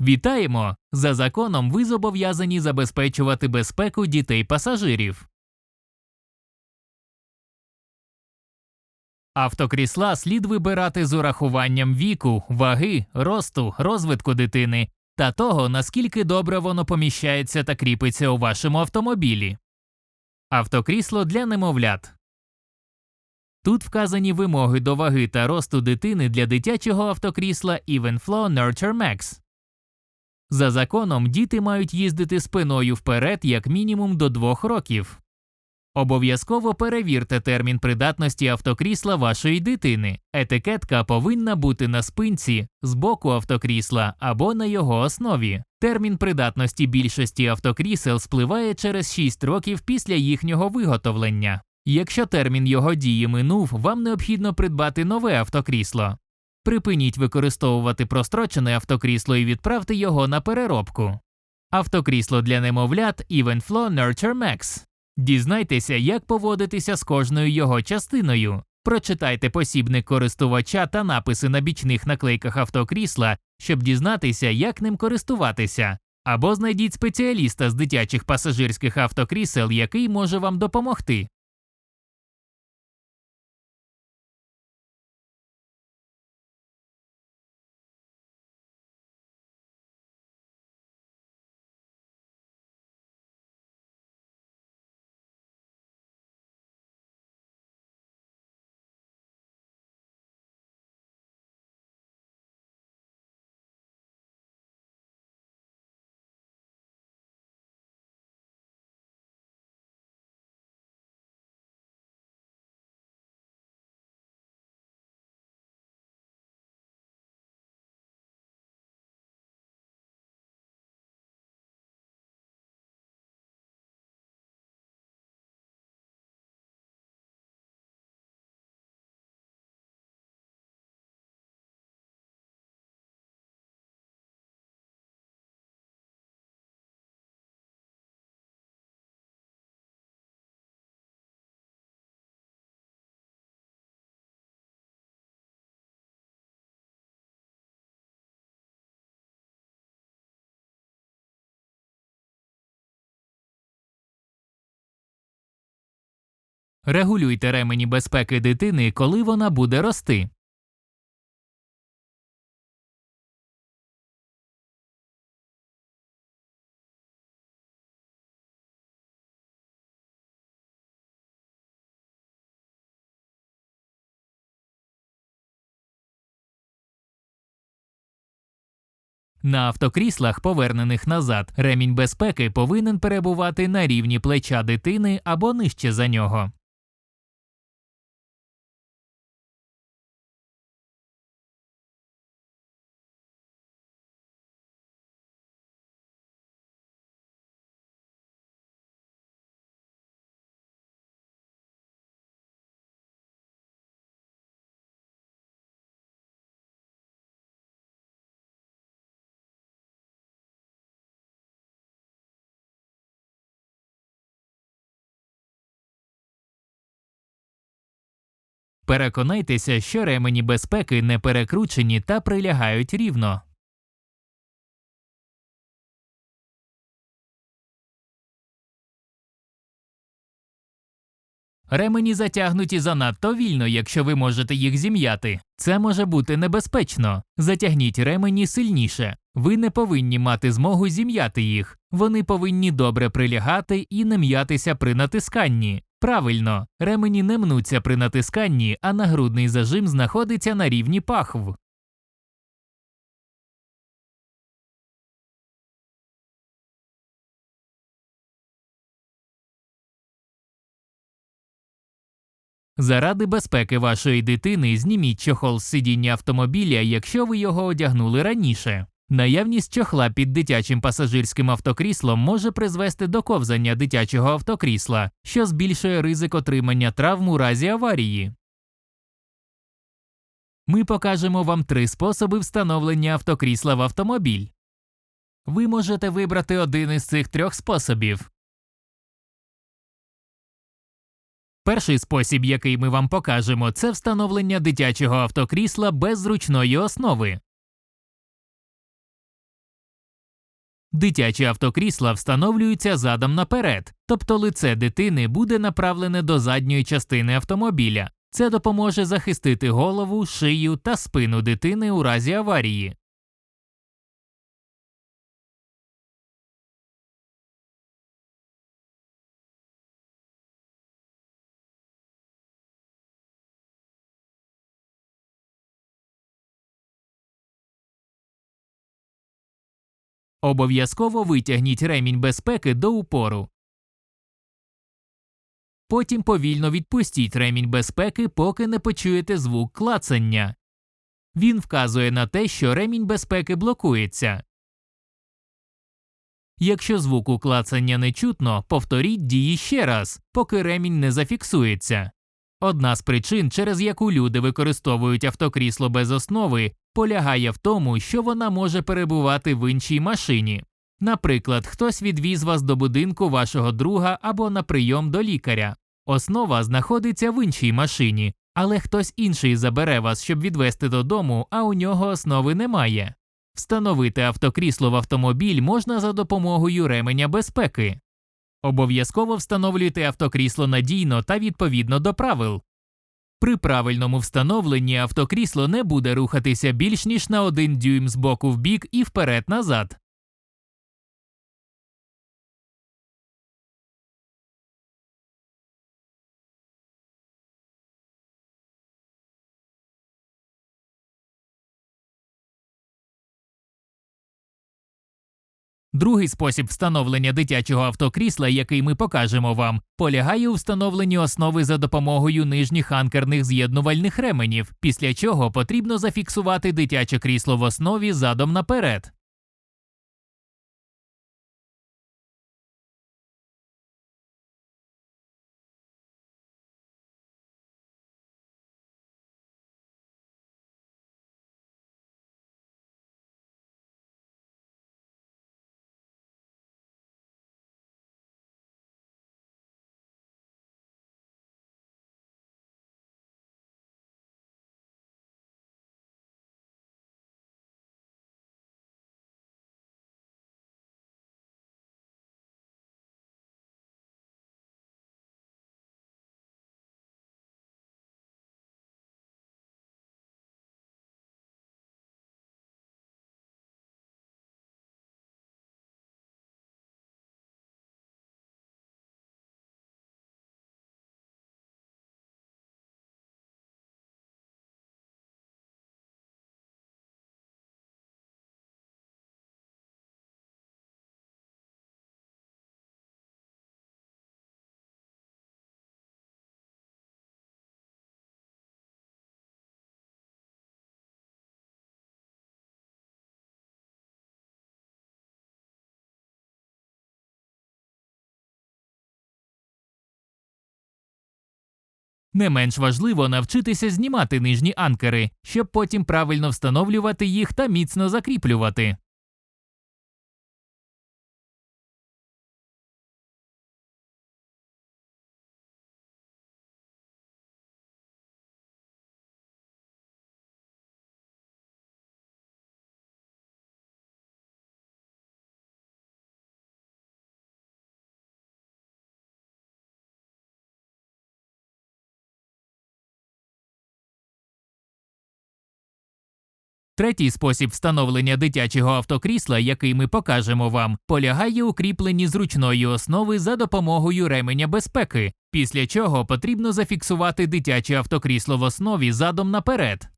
Вітаємо! За законом ви зобов'язані забезпечувати безпеку дітей пасажирів. Автокрісла слід вибирати з урахуванням віку, ваги, росту, розвитку дитини та того, наскільки добре воно поміщається та кріпиться у вашому автомобілі. Автокрісло для немовлят. Тут вказані вимоги до ваги та росту дитини для дитячого автокрісла Evenflow Nurture Max. За законом, діти мають їздити спиною вперед як мінімум до 2 років. Обов'язково перевірте термін придатності автокрісла вашої дитини. Етикетка повинна бути на спинці, з боку автокрісла або на його основі. Термін придатності більшості автокрісел спливає через 6 років після їхнього виготовлення. Якщо термін його дії минув, вам необхідно придбати нове автокрісло. Припиніть використовувати прострочене автокрісло і відправте його на переробку. Автокрісло для немовлят Evenflow Nurture Max. Дізнайтеся, як поводитися з кожною його частиною. Прочитайте посібник користувача та написи на бічних наклейках автокрісла, щоб дізнатися, як ним користуватися. Або знайдіть спеціаліста з дитячих пасажирських автокрісел, який може вам допомогти. Регулюйте ремені безпеки дитини, коли вона буде рости. На автокріслах, повернених назад, ремінь безпеки повинен перебувати на рівні плеча дитини або нижче за нього. Переконайтеся, що ремені безпеки не перекручені та прилягають рівно. Ремені затягнуті занадто вільно, якщо ви можете їх зім'яти. Це може бути небезпечно. Затягніть ремені сильніше. Ви не повинні мати змогу зім'яти їх. Вони повинні добре прилягати і не м'ятися при натисканні. Правильно, ремені не мнуться при натисканні, а нагрудний зажим знаходиться на рівні пахв. Заради безпеки вашої дитини зніміть чохол з сидіння автомобіля, якщо ви його одягнули раніше. Наявність чохла під дитячим пасажирським автокріслом може призвести до ковзання дитячого автокрісла, що збільшує ризик отримання травм у разі аварії. Ми покажемо вам три способи встановлення автокрісла в автомобіль. Ви можете вибрати один із цих трьох способів. Перший спосіб, який ми вам покажемо, це встановлення дитячого автокрісла без зручної основи. Дитячі автокрісла встановлюються задом наперед, тобто лице дитини буде направлене до задньої частини автомобіля. Це допоможе захистити голову, шию та спину дитини у разі аварії. Обов'язково витягніть ремінь безпеки до упору. Потім повільно відпустіть ремінь безпеки, поки не почуєте звук клацання. Він вказує на те, що ремінь безпеки блокується. Якщо звуку клацання не чутно, повторіть дії ще раз, поки ремінь не зафіксується. Одна з причин, через яку люди використовують автокрісло без основи, полягає в тому, що вона може перебувати в іншій машині. Наприклад, хтось відвіз вас до будинку вашого друга або на прийом до лікаря. Основа знаходиться в іншій машині, але хтось інший забере вас, щоб відвести додому, а у нього основи немає. Встановити автокрісло в автомобіль можна за допомогою ременя безпеки. Обов'язково встановлюйте автокрісло надійно та відповідно до правил. При правильному встановленні автокрісло не буде рухатися більш ніж на один дюйм з боку в бік і вперед назад. Другий спосіб встановлення дитячого автокрісла, який ми покажемо вам, полягає у встановленні основи за допомогою нижніх анкерних з'єднувальних ременів, після чого потрібно зафіксувати дитяче крісло в основі задом наперед. Не менш важливо навчитися знімати нижні анкери, щоб потім правильно встановлювати їх та міцно закріплювати. Третій спосіб встановлення дитячого автокрісла, який ми покажемо вам, полягає у кріпленні зручної основи за допомогою ременя безпеки, після чого потрібно зафіксувати дитяче автокрісло в основі задом наперед.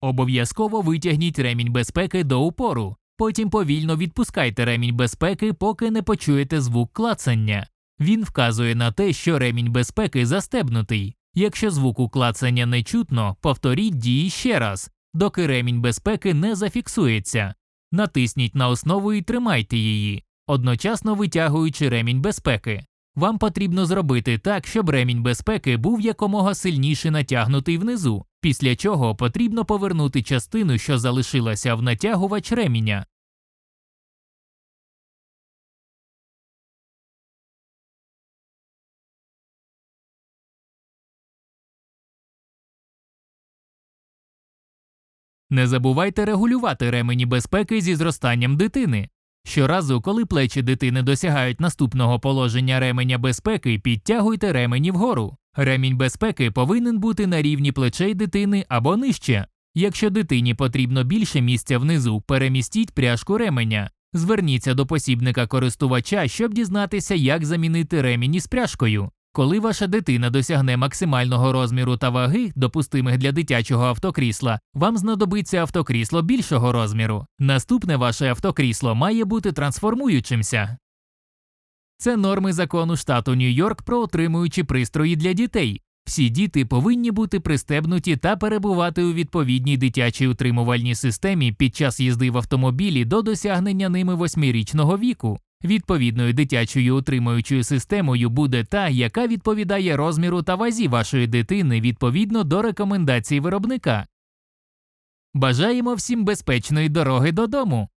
Обов'язково витягніть ремінь безпеки до упору. Потім повільно відпускайте ремінь безпеки, поки не почуєте звук клацання. Він вказує на те, що ремінь безпеки застебнутий. Якщо звуку клацання не чутно, повторіть дії ще раз, доки ремінь безпеки не зафіксується. Натисніть на основу і тримайте її, одночасно витягуючи ремінь безпеки. Вам потрібно зробити так, щоб ремінь безпеки був якомога сильніше натягнутий внизу, після чого потрібно повернути частину, що залишилася в натягувач реміння. Не забувайте регулювати ремені безпеки зі зростанням дитини. Щоразу, коли плечі дитини досягають наступного положення ременя безпеки, підтягуйте ремені вгору. Ремінь безпеки повинен бути на рівні плечей дитини або нижче. Якщо дитині потрібно більше місця внизу, перемістіть пряжку ременя. Зверніться до посібника користувача, щоб дізнатися, як замінити ремінь із пряжкою. Коли ваша дитина досягне максимального розміру та ваги, допустимих для дитячого автокрісла, вам знадобиться автокрісло більшого розміру. Наступне ваше автокрісло має бути трансформуючимся. Це норми закону штату Нью-Йорк про отримуючі пристрої для дітей. Всі діти повинні бути пристебнуті та перебувати у відповідній дитячій утримувальній системі під час їзди в автомобілі до досягнення ними восьмирічного віку. Відповідною дитячою утримуючою системою буде та, яка відповідає розміру та вазі вашої дитини відповідно до рекомендацій виробника. Бажаємо всім безпечної дороги додому.